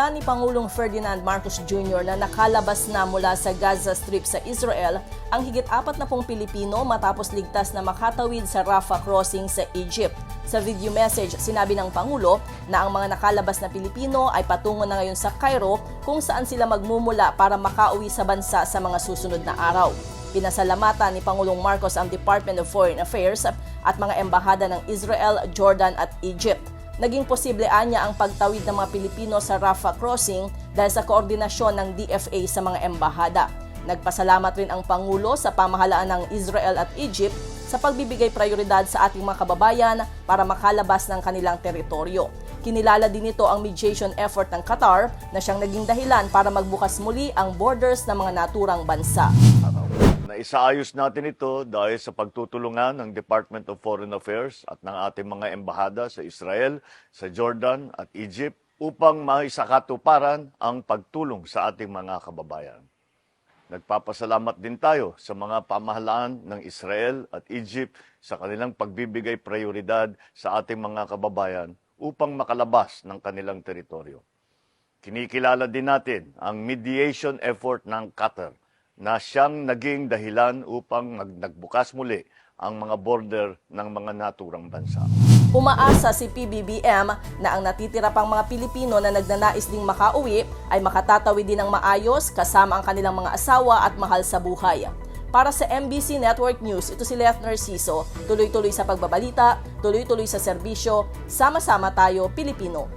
Ikinita ni Pangulong Ferdinand Marcos Jr. na nakalabas na mula sa Gaza Strip sa Israel ang higit apat na pong Pilipino matapos ligtas na makatawid sa Rafah crossing sa Egypt. Sa video message, sinabi ng Pangulo na ang mga nakalabas na Pilipino ay patungo na ngayon sa Cairo kung saan sila magmumula para makauwi sa bansa sa mga susunod na araw. Pinasalamatan ni Pangulong Marcos ang Department of Foreign Affairs at mga embahada ng Israel, Jordan at Egypt. Naging posible anya ang pagtawid ng mga Pilipino sa Rafah crossing dahil sa koordinasyon ng DFA sa mga embahada. Nagpasalamat rin ang Pangulo sa pamahalaan ng Israel at Egypt sa pagbibigay prioridad sa ating mga kababayan para makalabas ng kanilang teritoryo. Kinilala din ito ang mediation effort ng Qatar na siyang naging dahilan para magbukas muli ang borders ng mga naturang bansa. Naisaayos natin ito dahil sa pagtutulungan ng Department of Foreign Affairs at ng ating mga embahada sa Israel, sa Jordan at Egypt upang maisakatuparan ang pagtulong sa ating mga kababayan. Nagpapasalamat din tayo sa mga pamahalaan ng Israel at Egypt sa kanilang pagbibigay prioridad sa ating mga kababayan upang makalabas ng kanilang teritoryo. Kinikilala din natin ang mediation effort ng Qatar na siyang naging dahilan upang nagbukas muli ang mga border ng mga naturang bansa. Umaasa si PBBM na ang natitira pang mga Pilipino na nagnanais ding makauwi ay makatatawid din ng maayos kasama ang kanilang mga asawa at mahal sa buhay. Para sa MBC Network News, ito si Leth Narciso. Tuloy-tuloy sa pagbabalita, tuloy-tuloy sa serbisyo, sama-sama tayo Pilipino.